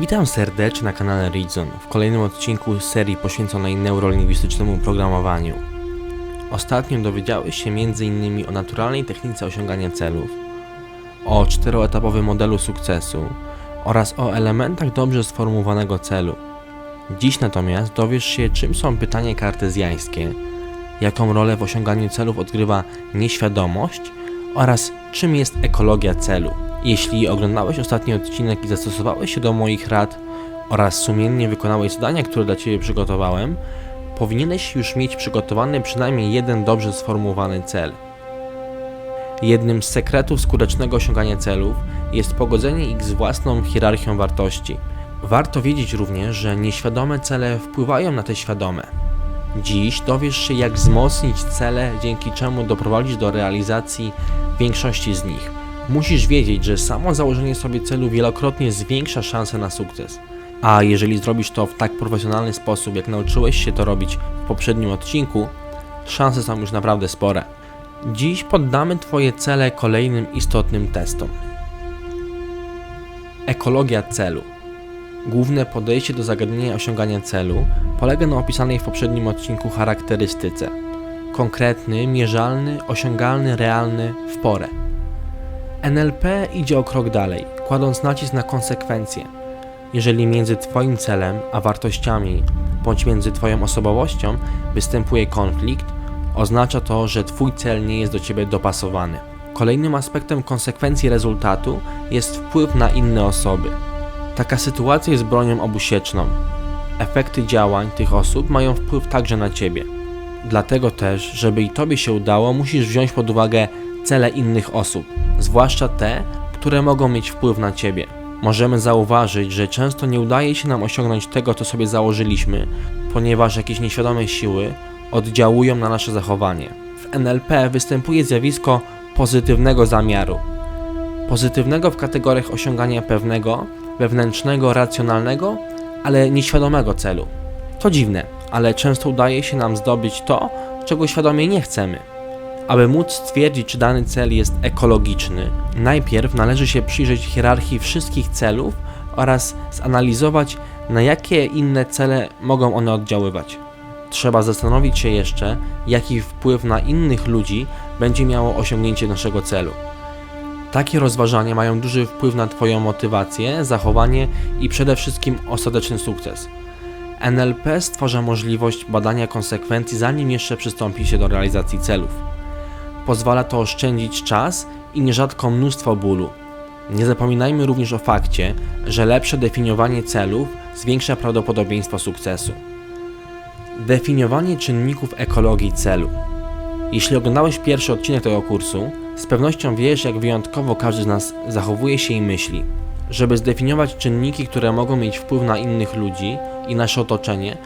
Witam serdecznie na kanale Reason w kolejnym odcinku serii poświęconej neurolingwistycznemu programowaniu. Ostatnio dowiedziałeś się m.in. o naturalnej technice osiągania celów, o czteroetapowym modelu sukcesu oraz o elementach dobrze sformułowanego celu. Dziś natomiast dowiesz się, czym są pytania kartezjańskie, jaką rolę w osiąganiu celów odgrywa nieświadomość oraz czym jest ekologia celu. Jeśli oglądałeś ostatni odcinek i zastosowałeś się do moich rad oraz sumiennie wykonałeś zadania, które dla Ciebie przygotowałem, powinieneś już mieć przygotowany przynajmniej jeden dobrze sformułowany cel. Jednym z sekretów skutecznego osiągania celów jest pogodzenie ich z własną hierarchią wartości. Warto wiedzieć również, że nieświadome cele wpływają na te świadome. Dziś dowiesz się, jak wzmocnić cele, dzięki czemu doprowadzić do realizacji większości z nich. Musisz wiedzieć, że samo założenie sobie celu wielokrotnie zwiększa szanse na sukces. A jeżeli zrobisz to w tak profesjonalny sposób, jak nauczyłeś się to robić w poprzednim odcinku, szanse są już naprawdę spore. Dziś poddamy Twoje cele kolejnym istotnym testom. Ekologia celu. Główne podejście do zagadnienia osiągania celu polega na opisanej w poprzednim odcinku charakterystyce. Konkretny, mierzalny, osiągalny, realny, w porę. NLP idzie o krok dalej, kładąc nacisk na konsekwencje. Jeżeli między Twoim celem a wartościami, bądź między Twoją osobowością występuje konflikt, oznacza to, że Twój cel nie jest do Ciebie dopasowany. Kolejnym aspektem konsekwencji rezultatu jest wpływ na inne osoby. Taka sytuacja jest bronią obusieczną. Efekty działań tych osób mają wpływ także na Ciebie. Dlatego też, żeby i Tobie się udało, musisz wziąć pod uwagę cele innych osób, zwłaszcza te, które mogą mieć wpływ na Ciebie. Możemy zauważyć, że często nie udaje się nam osiągnąć tego, co sobie założyliśmy, ponieważ jakieś nieświadome siły oddziałują na nasze zachowanie. W NLP występuje zjawisko pozytywnego zamiaru. Pozytywnego w kategoriach osiągania pewnego, wewnętrznego, racjonalnego, ale nieświadomego celu. To dziwne, ale często udaje się nam zdobyć to, czego świadomie nie chcemy. Aby móc stwierdzić, czy dany cel jest ekologiczny, najpierw należy się przyjrzeć hierarchii wszystkich celów oraz zanalizować, na jakie inne cele mogą one oddziaływać. Trzeba zastanowić się jeszcze, jaki wpływ na innych ludzi będzie miało osiągnięcie naszego celu. Takie rozważania mają duży wpływ na Twoją motywację, zachowanie i przede wszystkim ostateczny sukces. NLP stwarza możliwość badania konsekwencji, zanim jeszcze przystąpi się do realizacji celów. Pozwala to oszczędzić czas i nierzadko mnóstwo bólu. Nie zapominajmy również o fakcie, że lepsze definiowanie celów zwiększa prawdopodobieństwo sukcesu. Definiowanie czynników ekologii celu. Jeśli oglądałeś pierwszy odcinek tego kursu, z pewnością wiesz, jak wyjątkowo każdy z nas zachowuje się i myśli. Żeby zdefiniować czynniki, które mogą mieć wpływ na innych ludzi i nasze otoczenie,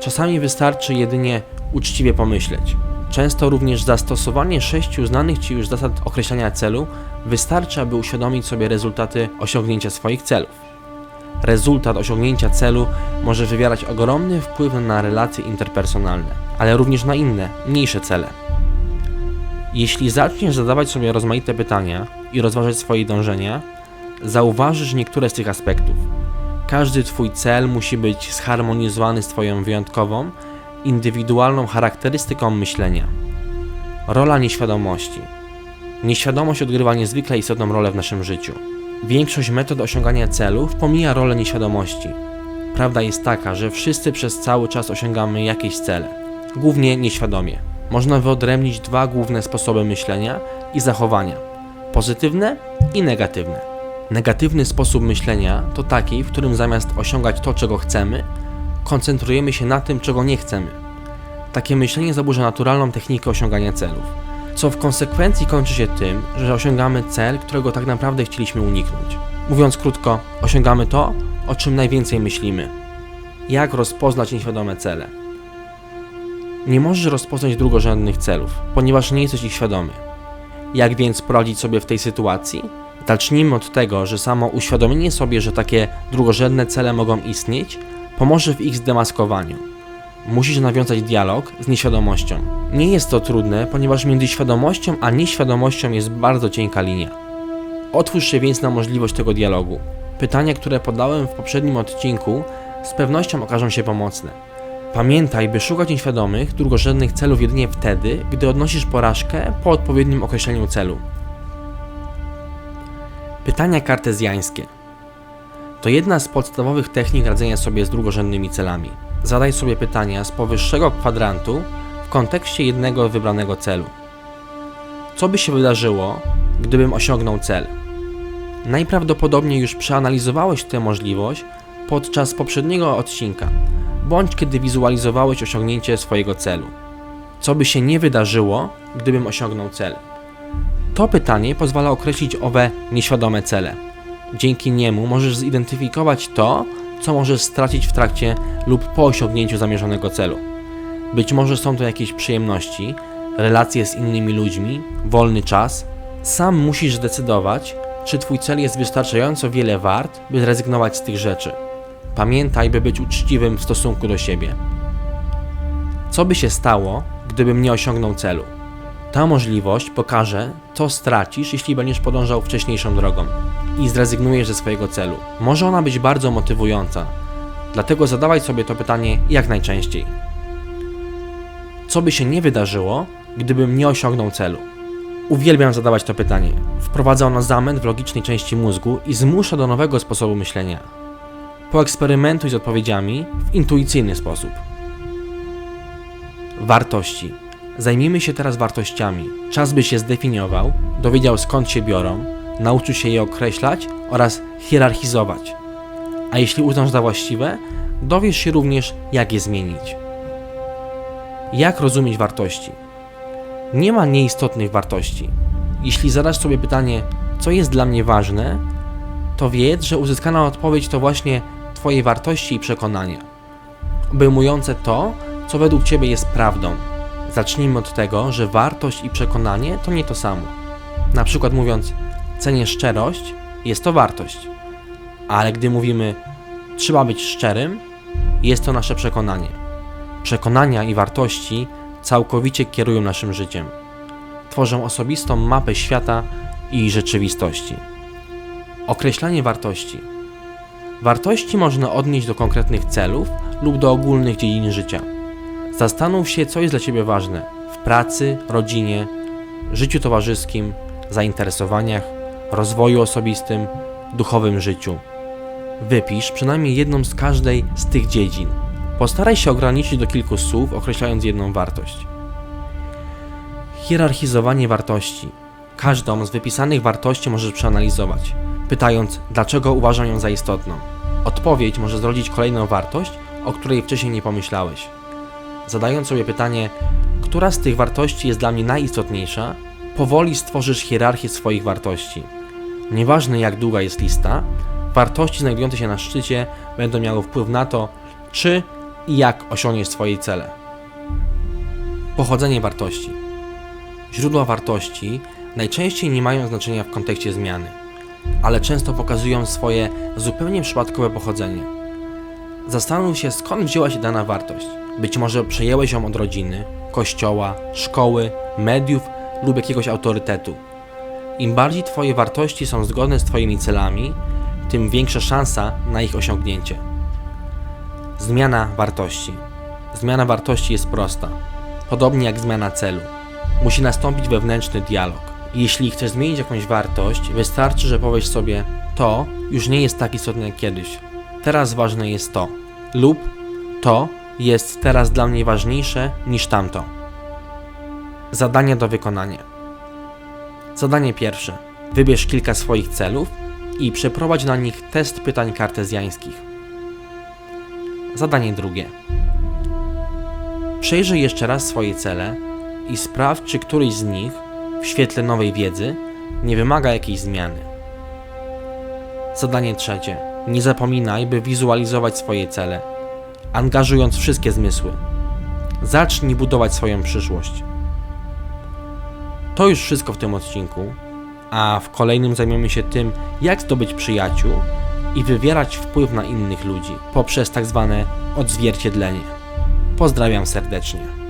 czasami wystarczy jedynie uczciwie pomyśleć. Często również zastosowanie sześciu znanych Ci już zasad określania celu wystarczy, aby uświadomić sobie rezultaty osiągnięcia swoich celów. Rezultat osiągnięcia celu może wywierać ogromny wpływ na relacje interpersonalne, ale również na inne, mniejsze cele. Jeśli zaczniesz zadawać sobie rozmaite pytania i rozważać swoje dążenia, zauważysz niektóre z tych aspektów. Każdy Twój cel musi być zharmonizowany z Twoją wyjątkową, indywidualną charakterystyką myślenia. Rola nieświadomości. Nieświadomość odgrywa niezwykle istotną rolę w naszym życiu. Większość metod osiągania celów pomija rolę nieświadomości. Prawda jest taka, że wszyscy przez cały czas osiągamy jakieś cele, głównie nieświadomie. Można wyodrębnić dwa główne sposoby myślenia i zachowania: pozytywne i negatywne. Negatywny sposób myślenia to taki, w którym zamiast osiągać to, czego chcemy, koncentrujemy się na tym, czego nie chcemy. Takie myślenie zaburza naturalną technikę osiągania celów, co w konsekwencji kończy się tym, że osiągamy cel, którego tak naprawdę chcieliśmy uniknąć. Mówiąc krótko, osiągamy to, o czym najwięcej myślimy. Jak rozpoznać nieświadome cele? Nie możesz rozpoznać drugorzędnych celów, ponieważ nie jesteś ich świadomy. Jak więc poradzić sobie w tej sytuacji? Zacznijmy od tego, że samo uświadomienie sobie, że takie drugorzędne cele mogą istnieć, pomoże w ich zdemaskowaniu. Musisz nawiązać dialog z nieświadomością. Nie jest to trudne, ponieważ między świadomością a nieświadomością jest bardzo cienka linia. Otwórz się więc na możliwość tego dialogu. Pytania, które podałem w poprzednim odcinku, z pewnością okażą się pomocne. Pamiętaj, by szukać nieświadomych, drugorzędnych celów jedynie wtedy, gdy odnosisz porażkę po odpowiednim określeniu celu. Pytania kartezjańskie. To jedna z podstawowych technik radzenia sobie z drugorzędnymi celami. Zadaj sobie pytania z powyższego kwadrantu w kontekście jednego wybranego celu. Co by się wydarzyło, gdybym osiągnął cel? Najprawdopodobniej już przeanalizowałeś tę możliwość podczas poprzedniego odcinka, bądź kiedy wizualizowałeś osiągnięcie swojego celu. Co by się nie wydarzyło, gdybym osiągnął cel? To pytanie pozwala określić owe nieświadome cele. Dzięki niemu możesz zidentyfikować to, co możesz stracić w trakcie lub po osiągnięciu zamierzonego celu. Być może są to jakieś przyjemności, relacje z innymi ludźmi, wolny czas. Sam musisz zdecydować, czy Twój cel jest wystarczająco wiele wart, by zrezygnować z tych rzeczy. Pamiętaj, by być uczciwym w stosunku do siebie. Co by się stało, gdybym nie osiągnął celu? Ta możliwość pokaże, co stracisz, jeśli będziesz podążał wcześniejszą drogą i zrezygnujesz ze swojego celu. Może ona być bardzo motywująca, dlatego zadawaj sobie to pytanie jak najczęściej. Co by się nie wydarzyło, gdybym nie osiągnął celu? Uwielbiam zadawać to pytanie. Wprowadza ono zamęt w logicznej części mózgu i zmusza do nowego sposobu myślenia. Poeksperymentuj z odpowiedziami w intuicyjny sposób. Wartości. Zajmijmy się teraz wartościami. Czas by się zdefiniował, dowiedział skąd się biorą, nauczył się je określać oraz hierarchizować. A jeśli uznasz za właściwe, dowiesz się również, jak je zmienić. Jak rozumieć wartości? Nie ma nieistotnych wartości. Jeśli zadasz sobie pytanie, co jest dla mnie ważne, to wiedz, że uzyskana odpowiedź to właśnie Twoje wartości i przekonania, obejmujące to, co według Ciebie jest prawdą. Zacznijmy od tego, że wartość i przekonanie to nie to samo. Na przykład mówiąc, cenię szczerość, jest to wartość. Ale gdy mówimy, trzeba być szczerym, jest to nasze przekonanie. Przekonania i wartości całkowicie kierują naszym życiem. Tworzą osobistą mapę świata i rzeczywistości. Określanie wartości. Wartości można odnieść do konkretnych celów lub do ogólnych dziedzin życia. Zastanów się, co jest dla Ciebie ważne w pracy, rodzinie, życiu towarzyskim, zainteresowaniach, rozwoju osobistym, duchowym życiu. Wypisz przynajmniej jedną z każdej z tych dziedzin. Postaraj się ograniczyć do kilku słów, określając jedną wartość. Hierarchizowanie wartości. Każdą z wypisanych wartości możesz przeanalizować, pytając, dlaczego uważam ją za istotną. Odpowiedź może zrodzić kolejną wartość, o której wcześniej nie pomyślałeś. Zadając sobie pytanie, która z tych wartości jest dla mnie najistotniejsza, powoli stworzysz hierarchię swoich wartości. Nieważne jak długa jest lista, wartości znajdujące się na szczycie będą miały wpływ na to, czy i jak osiągniesz swoje cele. Pochodzenie wartości. Źródła wartości najczęściej nie mają znaczenia w kontekście zmiany, ale często pokazują swoje zupełnie przypadkowe pochodzenie. Zastanów się, skąd wzięła się dana wartość. Być może przejęłeś ją od rodziny, kościoła, szkoły, mediów lub jakiegoś autorytetu. Im bardziej Twoje wartości są zgodne z Twoimi celami, tym większa szansa na ich osiągnięcie. Zmiana wartości. Zmiana wartości jest prosta. Podobnie jak zmiana celu. Musi nastąpić wewnętrzny dialog. Jeśli chcesz zmienić jakąś wartość, wystarczy, że powiesz sobie: To już nie jest tak istotne jak kiedyś. Teraz ważne jest to. Lub to jest teraz dla mnie ważniejsze niż tamto. Zadania do wykonania. Zadanie pierwsze. Wybierz kilka swoich celów i przeprowadź na nich test pytań kartezjańskich. Zadanie drugie. Przejrzyj jeszcze raz swoje cele i sprawdź, czy któryś z nich, w świetle nowej wiedzy, nie wymaga jakiejś zmiany. Zadanie trzecie. Nie zapominaj, by wizualizować swoje cele, angażując wszystkie zmysły. Zacznij budować swoją przyszłość. To już wszystko w tym odcinku, a w kolejnym zajmiemy się tym, jak zdobyć przyjaciół i wywierać wpływ na innych ludzi poprzez tak zwane odzwierciedlenie. Pozdrawiam serdecznie.